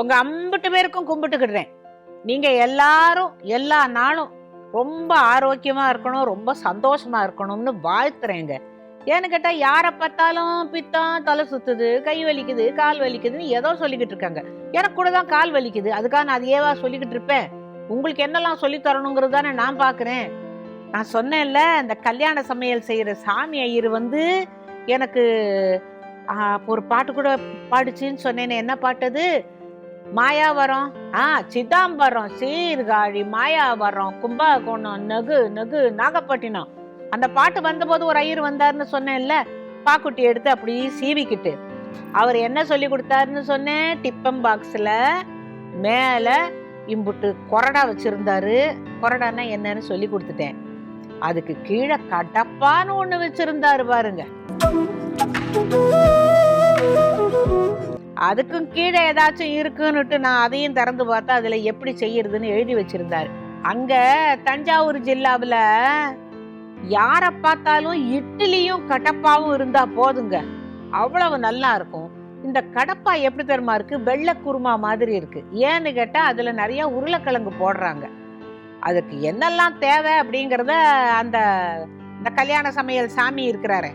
உங்க அம்பிட்டு பேருக்கும் கும்பிட்டுக்கிடுறேன். நீங்க எல்லாரும் எல்லா நாளும் ரொம்ப ஆரோக்கியமா இருக்கணும் ரொம்ப சந்தோஷமா இருக்கணும்னு வாழ்த்துறேங்க. ஏன்னு கேட்டா யாரை பார்த்தாலும் பித்தம் தலை சுத்துது கை வலிக்குது கால் வலிக்குதுன்னு ஏதோ சொல்லிக்கிட்டு இருக்காங்க. எனக்கு கூட தான் கால் வலிக்குது. அதுக்காக நான் அதையேவா சொல்லிக்கிட்டு இருப்பேன்? உங்களுக்கு என்னெல்லாம் சொல்லி தரணுங்கிறது தானே நான் பார்க்குறேன். நான் சொன்னேன்ல இந்த கல்யாண சமையல் செய்யற சாமி ஐயர் வந்து எனக்கு ஒரு பாட்டு கூட பாடுச்சுன்னு சொன்னேனே என்ன பாட்டு அது? மாயாவரம். ஆ சிதாம்பரம் சீர்காழி மாயாவரம் கும்பகோணம் நகு நகு நாகப்பட்டினம். அந்த பாட்டு வந்தபோது ஒரு ஐயர் வந்தாருன்னு சொன்னேன்ல பாக்குட்டி எடுத்து அப்படியே சீவிக்கிட்டு. அவர் என்ன சொல்லி கொடுத்தாருன்னு சொன்னேன் டிப்பம் பாக்ஸில் மேலே இம்புட்டு கொரடா வச்சுருந்தாரு. கொரடான்னா என்னன்னு சொல்லி கொடுத்துட்டேன். அதுக்கு கீழே கடப்பான்னு ஒன்று வச்சுருந்தாரு பாருங்க. அதுக்கும் கீழே ஏதாச்சும் இருக்குன்னுட்டு நான் அதையும் திறந்து பார்த்தா அதில் எப்படி செய்யறதுன்னு எழுதி வச்சிருந்தாரு. அங்கே தஞ்சாவூர் ஜில்லாவில் யாரை பார்த்தாலும் இட்லியும் கடப்பாவும் இருந்தால் போதுங்க. அவ்வளவு நல்லா இருக்கும். இந்த கடப்பா எப்படி தெரியுமா இருக்கு? வெள்ளை குருமா மாதிரி இருக்கு. ஏன்னு கேட்டால் அதில் நிறைய உருளைக்கிழங்கு போடுறாங்க. அதுக்கு என்னெல்லாம் தேவை அப்படிங்கிறத அந்த இந்த கல்யாண சமையல் சாமி இருக்கிறாரு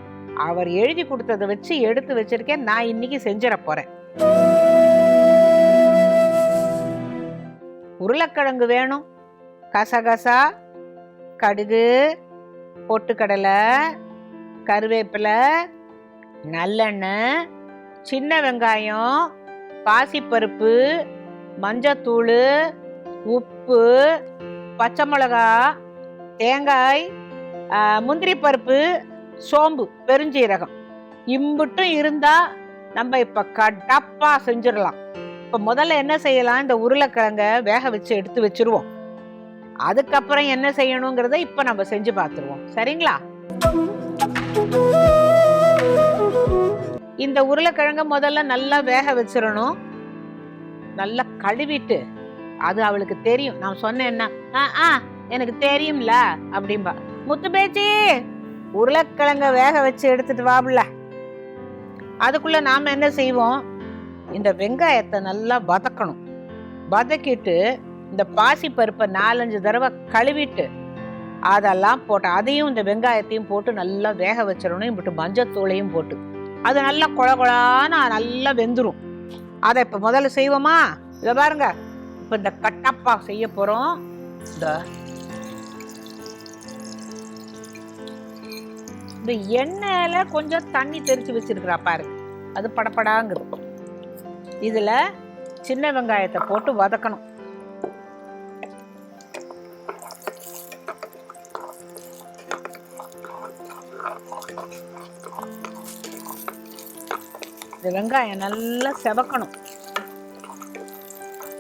அவர் எழுதி கொடுத்ததை வச்சு எடுத்து வச்சிருக்கேன். நான் இன்னைக்கு செஞ்சிட போறேன். உருளைக்கிழங்கு வேணும். கசகசா கடுகு பொட்டுக்கடலை கருவேப்பிலை நல்லெண்ணெய் சின்ன வெங்காயம் பாசிப்பருப்பு மஞ்சத்தூள் உப்பு பச்சை மிளகா தேங்காய் முந்திரி பருப்பு சோம்பு பெருஞ்சீரகம். இம்புட்டும் இருந்தால் நம்ம இப்போ கடப்பா செஞ்சிடலாம். இப்போ முதல்ல என்ன செய்யலாம்? இந்த உருளைக்கிழங்க வேக வச்சு எடுத்து வச்சிருவோம். அதுக்கப்புறம் என்ன செய்யணுங்கிறத இப்போ நம்ம செஞ்சு பார்த்துருவோம் சரிங்களா? இந்த உருளைக்கிழங்க முதல்ல நல்லா வேக வச்சிடணும் நல்லா கழுவிட்டு அது அவளுக்கு தெரியும். நான் சொன்னேன்னா ஆ ஆ எனக்கு தெரியும்ல அப்படிம்பா. முத்து பேச்சி உருளைக்கிழங்க வேக வச்சு எடுத்துட்டு வாபுல அதுக்குள்ள நாம என்ன செய்வோம்? இந்த வெங்காயத்தை நல்லா வதக்கணும். வதக்கிட்டு இந்த பாசி பருப்பை நாலஞ்சு தடவை கழுவிட்டு அதெல்லாம் போட்டு அதையும் இந்த வெங்காயத்தையும் போட்டு நல்லா வேக வச்சிடணும். இப்படி மஞ்சத்தூளையும் போட்டு. அது நல்லா குழகுழான்னு நல்லா வெந்துடும் அதை இப்போ முதல்ல செய்வோமா? இதை பாருங்க. இப்போ இந்த கட்டப்பா செய்ய போகிறோம் இந்த இந்த எண்ணெயில் கொஞ்சம் தண்ணி தெரித்து வச்சிருக்கிறா பாரு. அது படப்படாங்குது. இதில் சின்ன வெங்காயத்தை போட்டு வதக்கணும். இந்த வெங்காயம் நல்லா செவக்கணும்.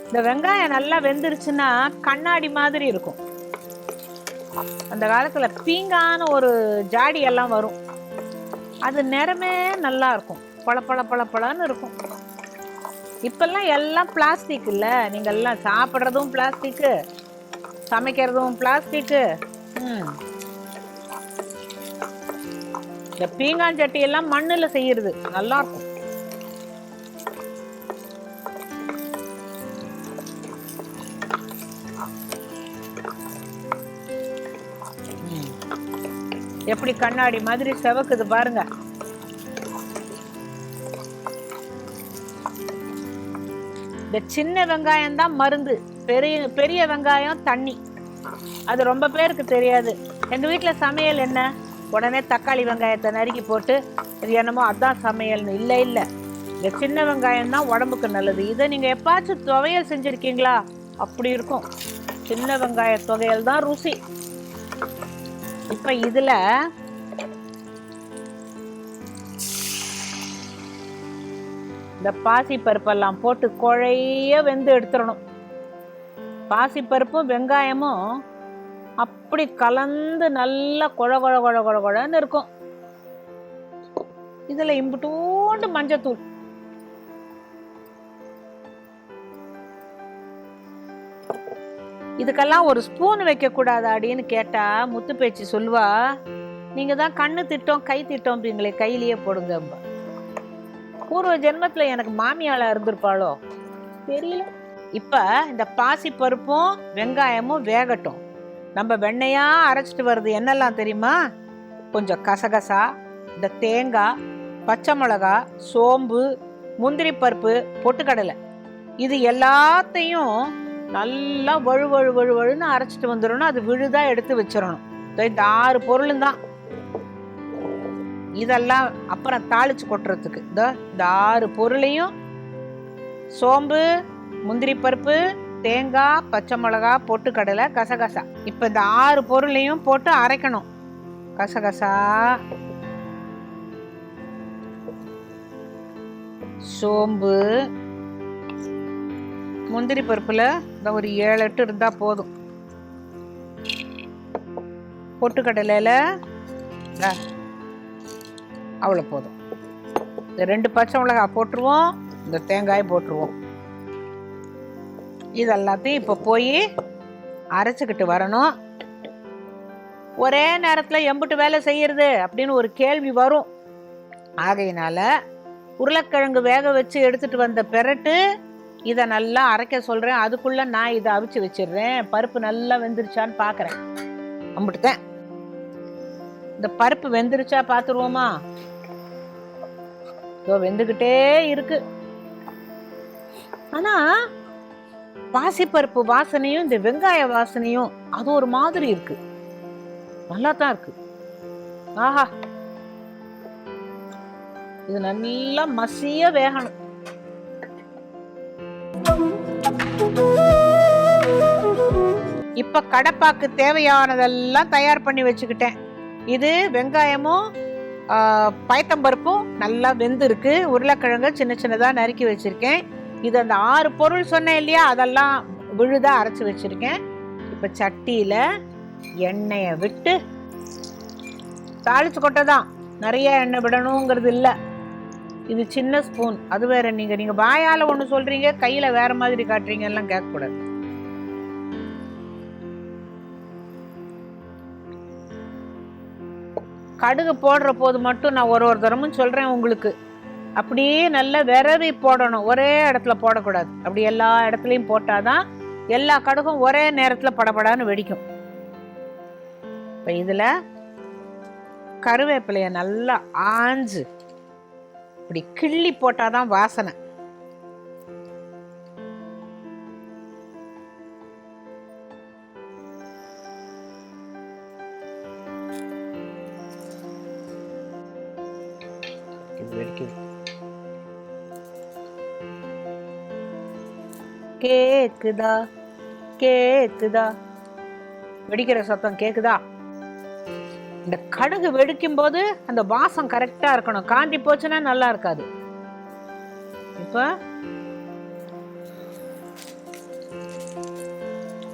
இந்த வெங்காயம் நல்லா வெந்துருச்சுன்னா கண்ணாடி மாதிரி இருக்கும். அந்த காலத்தில் பீங்கான ஒரு ஜாடி எல்லாம் வரும். அது நிறமே நல்லா இருக்கும். பள பழ பழ பழன்னு இருக்கும். இப்பெல்லாம் எல்லாம் பிளாஸ்டிக் இல்லை. நீங்கள் எல்லாம் சாப்பிட்றதும் பிளாஸ்டிக்கு சமைக்கிறதும் பிளாஸ்டிக்கு இந்த பீங்கான் சட்டி எல்லாம் மண்ணில் செய்யறது. நல்லா இருக்கும். எப்படி கண்ணாடி மாதிரி செவக்குது பாருங்க. இந்த சின்ன வெங்காயம் தான் மருந்து. பெரிய பெரிய வெங்காயம் தண்ணி. அது ரொம்ப பேருக்கு தெரியாது. எங்கள் வீட்டில் சமையல் என்ன? உடனே தக்காளி வெங்காயத்தை நறுக்கி போட்டு இது என்னமோ அதான் சமையல்னு. இல்லை இல்லை. இந்த சின்ன வெங்காயம் தான் உடம்புக்கு நல்லது. இதை நீங்கள் எப்பாச்சும் துவையல் செஞ்சுருக்கீங்களா? அப்படி இருக்கும். சின்ன வெங்காய துவையல் தான் ருசி. இப்ப இதுல இந்த பாசி பருப்பெல்லாம் போட்டு குழைய வெந்து எடுத்துடணும். பாசி பருப்பும் வெங்காயமும் அப்படி கலந்து நல்லா குழ குழ குழ குழ குழன்னு இருக்கும். இதில் இம்புட்டூண்டு மஞ்சத்தூள். இதுக்கெல்லாம் ஒரு ஸ்பூன் வைக்கக்கூடாது அப்படின்னு கேட்டால் முத்து பேச்சு சொல்லுவா நீங்கள் தான் கண்ணு திட்டம் கை திட்டம் திட்டோம்பீங்களே கையிலேயே போடுங்க பூர்வ ஜென்மத்தில் எனக்கு மாமியால் இருந்திருப்பாளோ? தெரியல. இப்போ இந்த பாசி பருப்பும் வெங்காயமும் வேகட்டும். நம்ம வெண்ணையாக அரைச்சிட்டு வர்றது என்னெல்லாம் தெரியுமா? கொஞ்சம் கசகசா இந்த தேங்காய் பச்சை மிளகா சோம்பு முந்திரி பருப்பு பொட்டுக்கடலை. இது எல்லாத்தையும் நல்லா வழு வழு வழு வழுன்னு அரைச்சிட்டு வந்துடணும். அது விழுதா எடுத்து வச்சிடணும். இந்த ஆறு பொருளும் தான். இதெல்லாம் அப்புறம் தாளிச்சு கொட்டுறதுக்கு. இதோ இந்த ஆறு பொருளையும் சோம்பு முந்திரி பருப்பு தேங்காய் பச்சை மிளகா பொட்டுக்கடலை கசகசா. இப்போ இந்த ஆறு பொருளையும் போட்டு அரைக்கணும். கசகசா. சோம்பு முந்திரி பருப்பில் இந்த ஒரு ஏழு எட்டு இருந்தால் போதும். பொட்டுக்கடலையில் அவ்வளோ போதும். இந்த ரெண்டு பச்சை மிளகாய் போட்டுருவோம் இந்த தேங்காய் போட்டுருவோம். இது எல்லாத்தையும் இப்போ போய் அரைச்சிக்கிட்டு வரணும். ஒரே நேரத்தில் எம்புட்டு வேலை செய்யறது அப்படின்னு ஒரு கேள்வி வரும். ஆகையினால உருளைக்கிழங்கு வேக வச்சு எடுத்துகிட்டு வந்த பெரட்டு இதை நல்லா அரைக்க சொல்றேன். அதுக்குள்ள நான் இதை அவிச்சு வச்சிடுறேன். பருப்பு நல்லா வெந்துருச்சான்னு பார்க்குறேன் அம்பிட்டுதான் இந்த பருப்பு வெந்துருச்சா பார்த்துருவோமா இதோ வெந்துக்கிட்டே இருக்கு. ஆனா பாசிப்பருப்பு வாசனையும் இந்த வெங்காய வாசனையும் அது ஒரு மாதிரி இருக்கு. நல்லா தான் இருக்கு. ஆஹா. இது நல்லா மசிய வேகணும். இப்ப கடப்பாக்கு தேவையானதெல்லாம் தயார் பண்ணி வச்சுக்கிட்டேன். இது வெங்காயமும் பயத்தம்பருப்பும் நல்லா வெந்திருக்கு. உருளைக்கிழங்கு சின்ன சின்னதாக நறுக்கி வச்சிருக்கேன். இது அந்த ஆறு பொருள் சொன்னேன் இல்லையா? அதெல்லாம் விழுதா அரைச்சி வச்சிருக்கேன். இப்போ சட்டியில் எண்ணெயை விட்டு தாளிச்சு கொட்டதான். நிறைய எண்ணெய் விடணுங்கிறது இல்லை. இது சின்ன ஸ்பூன். அது வேற நீங்கள் நீங்கள் வாயால் ஒன்று சொல்கிறீங்க கையில் வேற மாதிரி காட்டுறீங்க எல்லாம் கடுகு போடுற போது மட்டும் நான் ஒரு ஒரு தரமும் சொல்கிறேன் உங்களுக்கு. அப்படியே நல்லா விரவி போடணும். ஒரே இடத்துல போடக்கூடாது. அப்படி எல்லா இடத்துலையும் போட்டால் தான் எல்லா கடுகும் ஒரே நேரத்தில் படபடான்னு வெடிக்கும். இப்போ இதில் கருவேப்பிலையை நல்லா ஆஞ்சு இப்படி கிள்ளி போட்டால் தான் வாசனை. கேக்குதா? கேக்குதா? வெடிக்கிற சத்தம் கேக்குதா? இந்த கடுகு வெடிக்கும் போது அந்த வாசம் கரெக்டா இருக்கணும். காந்தி போச்சுன்னா நல்லா இருக்காது. இப்ப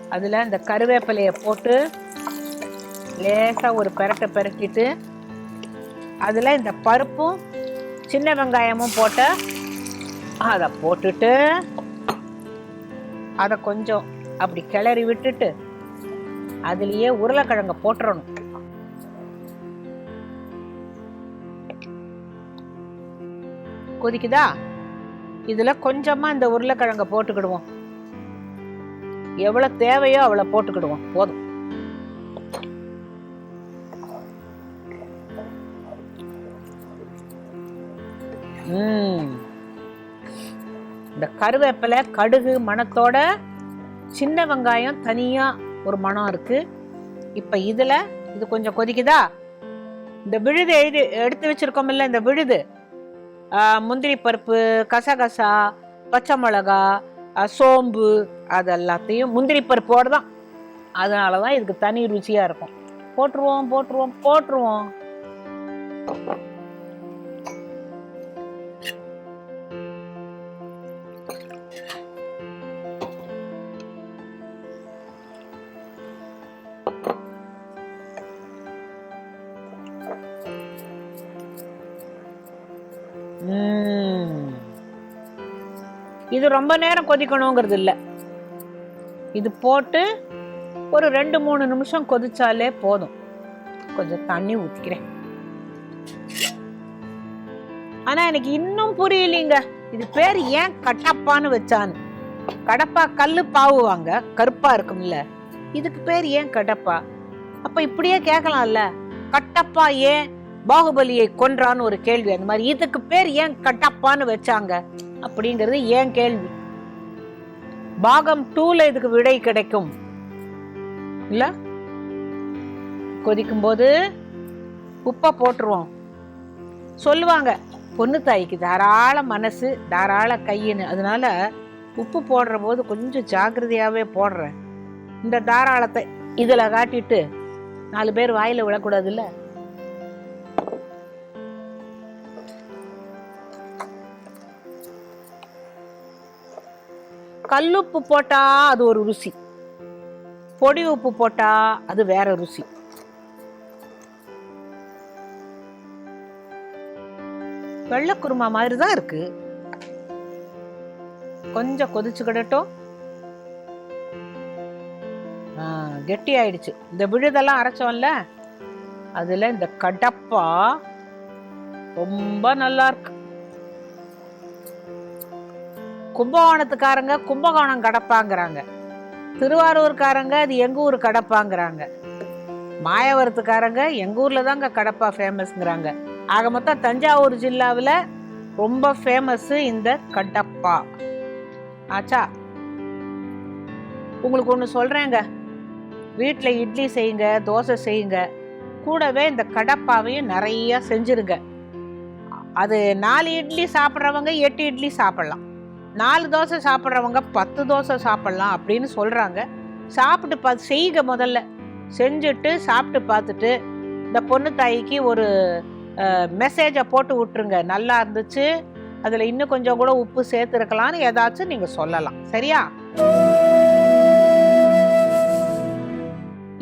அதுல இந்த கருவேப்பிலைய போட்டு லேசா ஒரு பெரட்டை பெரட்டிட்டு அதுல இந்த பருப்பும் சின்ன வெங்காயமும் போட்டு அதை போட்டுட்டு அதை கொஞ்சம் அப்படி கிளறி விட்டுட்டு அதுலயே உருளைக்கிழங்க போட்டுறணும். கொதிக்குதா? இதுல கொஞ்சமா இந்த உருளைக்கிழங்க போட்டுக்கிடுவோம். எவ்வளவு தேவையோ அவ்வளவு போட்டுக்கிடுவோம். போதும். ம். இந்த கருவேப்பிலை கடுகு மணத்தோட சின்ன வெங்காயம் தனியாக ஒரு மணம் இருக்குது இப்போ இதில் இது கொஞ்சம் கொதிக்குதா? இந்த விழுது எழுதி எடுத்து வச்சிருக்கோம்ல இந்த விழுது. முந்திரி பருப்பு கசகசா பச்சை மிளகா சோம்பு அது எல்லாத்தையும் முந்திரி பருப்போடு தான். அதனால தான் இதுக்கு தனி ருச்சியாக இருக்கும். போட்டுருவோம் போட்டுருவோம் போட்டுருவோம். இது ரொம்ப நேரம் கொதிக்கணுங்கிறது இல்லை இது போட்டு ஒரு ரெண்டு மூணு நிமிஷம் கொதிச்சாலே போதும். கொஞ்சம் தண்ணி ஊற்றிக்கிறேன் ஆனால் எனக்கு இன்னும் புரியலீங்க. இது பேர் ஏன் கட்டப்பான்னு வச்சான்னு. கடப்பா கல்லு பாவுவாங்க. கருப்பா இருக்கும்ல. இதுக்கு பேர் ஏன் கடப்பா? அப்ப இப்படியே கேட்கலாம்ல கட்டப்பா ஏன் பாகுபலியை கொன்றான்னு ஒரு கேள்வி. அந்த மாதிரி இதுக்கு பேர் ஏன் கட்டப்பான்னு வச்சாங்க? அப்படிங்கிறது ஏன் கேள்வி? பாகம் டூல இதுக்கு விடை கிடைக்கும். இல்ல? கொதிக்கும் போது உப்பை போட்டுருவோம். சொல்லுவாங்க பொண்ணு தாய்க்கு தாராள மனசு தாராள கையின்னு. அதனால உப்பு போடுற போது கொஞ்சம் ஜாக்கிரதையாகவே போடுறேன். இந்த தாராளத்தை இதில் காட்டிட்டு நாலு பேர் வாயில் விழக்கூடாதுல்ல? கல்லுப்பு போட்டால் அது ஒரு ருசி. பொடி உப்பு போட்டால் அது வேற ருசி. வெள்ளக்குருமா மாதிரி தான் இருக்கு. கொஞ்சம் கொதிச்சு கிடட்டும். கெட்டி ஆயிடுச்சு. இந்த விழுதெல்லாம் அரைச்சோம்ல அதில் இந்த கடப்பா ரொம்ப நல்லா இருக்கு. கும்பகோணத்துக்காரங்க கும்பகோணம் கடப்பாங்கிறாங்க. திருவாரூர்காரங்க அது எங்கள் ஊர் கடப்பாங்கிறாங்க. மாயவரத்துக்காரங்க எங்கள் ஊரில் தாங்க கடப்பா ஃபேமஸ்ங்கிறாங்க ஆக மொத்தம் தஞ்சாவூர் ஜில்லாவில் ரொம்ப ஃபேமஸ்ஸு இந்த கடப்பா. ஆச்சா? உங்களுக்கு ஒன்று சொல்கிறேங்க வீட்டில் இட்லி செய்யுங்க தோசை செய்யுங்க. கூடவே இந்த கடப்பாவையும் நிறையா செஞ்சுருங்க. அது நாலு இட்லி சாப்பிட்றவங்க எட்டு இட்லி சாப்பிட்லாம். நாலு தோசை சாப்பிட்றவங்க பத்து தோசை சாப்பிட்லாம் அப்படின்னு சொல்கிறாங்க சாப்பிட்டு பார்த்து செய்யுங்க முதல்ல. செஞ்சுட்டு சாப்பிட்டு பார்த்துட்டு இந்த பொண்ணு தாய்க்கு ஒரு மெசேஜை போட்டு விட்டுருங்க. நல்லா இருந்துச்சு. அதில் இன்னும் கொஞ்சம் கூட உப்பு சேர்த்துருக்கலாம்னு ஏதாச்சும் நீங்கள் சொல்லலாம். சரியா?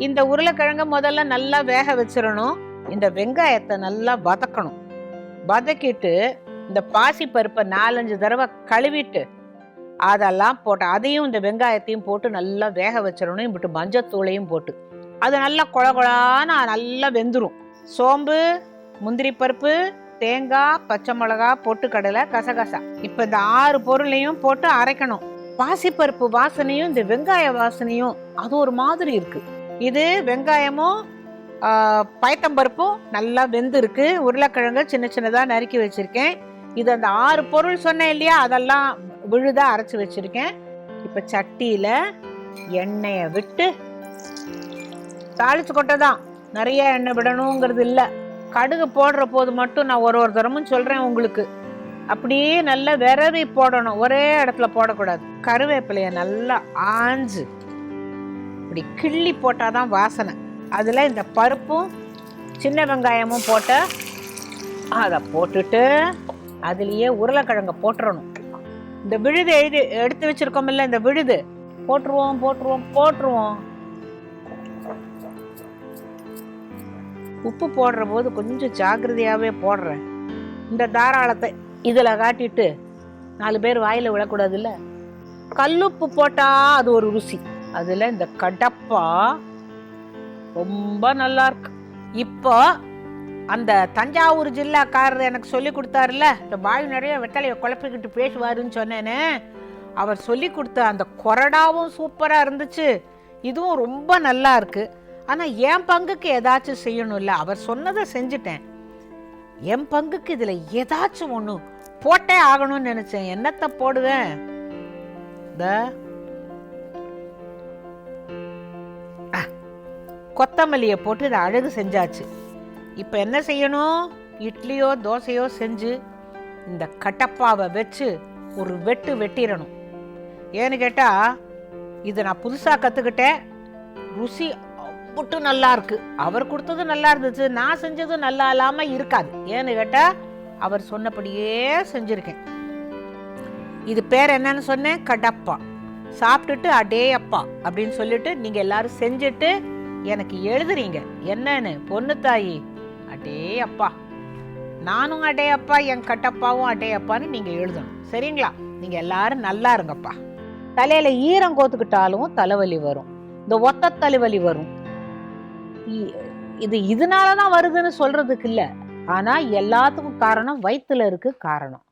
இந்த உருளைக்கிழங்க முதல்ல நல்லா வேக வச்சிடணும். இந்த வெங்காயத்தை நல்லா வதக்கணும். வதக்கிட்டு இந்த பாசி பருப்பை நாலஞ்சு தடவை கழுவிட்டு அதெல்லாம் போட்டு அதையும் இந்த வெங்காயத்தையும் போட்டு நல்லா வேக வச்சிடணும். இப்படி மஞ்சத்தூளையும் போட்டு. அது நல்லா குழ குழான்னு நல்லா வெந்துடும் சோம்பு முந்திரி பருப்பு தேங்காய் பச்சை மிளகா பொட்டுக்கடலை கசகசா. இப்போ இந்த ஆறு பொருளையும் போட்டு அரைக்கணும். பாசிப்பருப்பு வாசனையும் இந்த வெங்காய வாசனையும் அது ஒரு மாதிரி இருக்கு. இது வெங்காயமும் பயத்தம்பருப்பும் நல்லா வெந்திருக்கு. உருளைக்கிழங்கு சின்ன சின்னதாக நறுக்கி வச்சிருக்கேன். இது அந்த ஆறு பொருள் சொன்னேன் இல்லையா? அதெல்லாம் விழுதா அரைச்சி வச்சிருக்கேன். இப்போ சட்டியில் எண்ணெயை விட்டு தாளிச்சு கொட்டை தான் நிறைய எண்ணெய் விடணுங்கிறது இல்லை. கடுகு போடுற போது மட்டும் நான் ஒரு ஒரு தரமும் சொல்கிறேன் உங்களுக்கு. அப்படியே நல்லா விரவி போடணும். ஒரே இடத்துல போடக்கூடாது. கருவேப்பிலைய நல்லா ஆஞ்சு. இப்படி கிள்ளி போட்டாதான் வாசனை. அதில் இந்த பருப்பும் சின்ன வெங்காயமும் போட்டு அதை போட்டுட்டு அதுலேயே உருளைக்கிழங்கை போட்டுறணும். இந்த விழுது எழுதி எடுத்து வச்சிருக்கோம்ல இந்த விழுது. போட்டுருவோம் போட்டுருவோம் போட்டுருவோம். உப்பு போடுற போது கொஞ்சம் ஜாக்கிரதையாகவே போடுறேன். இந்த தாராளத்தை இதில் காட்டிட்டு நாலு பேர் வாயில் விழக்கூடாதுல்ல? கல்லுப்பு போட்டால் அது ஒரு ருசி. அதில் இந்த கடப்பா ரொம்ப நல்லா இருக்கு. இப்போ அந்த தஞ்சாவூர் ஜில்லாக்காரர் எனக்கு சொல்லி கொடுத்தாருல இந்த பாய் நிறைய வெத்தலையை குழப்பிக்கிட்டு பேசுவாருன்னு சொன்னேனே. அவர் சொல்லி கொடுத்த அந்த கொரடாவும் சூப்பராக இருந்துச்சு. இதுவும் ரொம்ப நல்லா இருக்குது ஆனால் என் பங்குக்கு ஏதாச்சும் செய்யணும்ல அவர் சொன்னதை செஞ்சுட்டேன். என் பங்குக்கு இதில் ஏதாச்சும் ஒன்று போட்டே ஆகணும்னு நினச்சேன். என்னத்தை போடுவேன்? இந்த கொத்தமல்லியை போட்டு இதை அழகு செஞ்சாச்சு. இப்போ என்ன செய்யணும்? இட்லியோ தோசையோ செஞ்சு இந்த கட்டப்பாவை வச்சு ஒரு வெட்டு வெட்டிடணும். ஏன்னு கேட்டால் இதை நான் புதுசாக கற்றுக்கிட்டேன் ருசி அவ்வளோ நல்லா இருக்கு. அவர் கொடுத்தது நல்லா இருந்துச்சு. நான் செஞ்சதும் நல்லா இல்லாமல் இருக்காது. ஏன்னு கேட்டால் அவர் சொன்னபடியே செஞ்சுருக்கேன். இது பேர் என்னன்னு சொன்னேன்? கடப்பா. சாப்பிட்டுட்டு அடே அப்பா அப்படின்னு சொல்லிட்டு நீங்கள் எல்லாரும் செஞ்சுட்டு எனக்கு எழுதுறீங்க. என்னன்னு? பொண்ணு தாயி அடே அப்பா நானும் அடே அப்பா என் கட்டப்பாவும் அடே அப்பான்னு நீங்கள் எழுதணும். சரிங்களா? நீங்கள் எல்லாரும் நல்லா இருங்கப்பா. தலையில ஈரம் கோத்துக்கிட்டாலும் தலைவலி வரும். இந்த ஒத்த தலைவலி வரும். இது இதனால தான் வருதுன்னு சொல்றதுக்கு இல்ல. ஆனா எல்லாத்துக்கும் காரணம் வயித்துல இருக்கு காரணம்.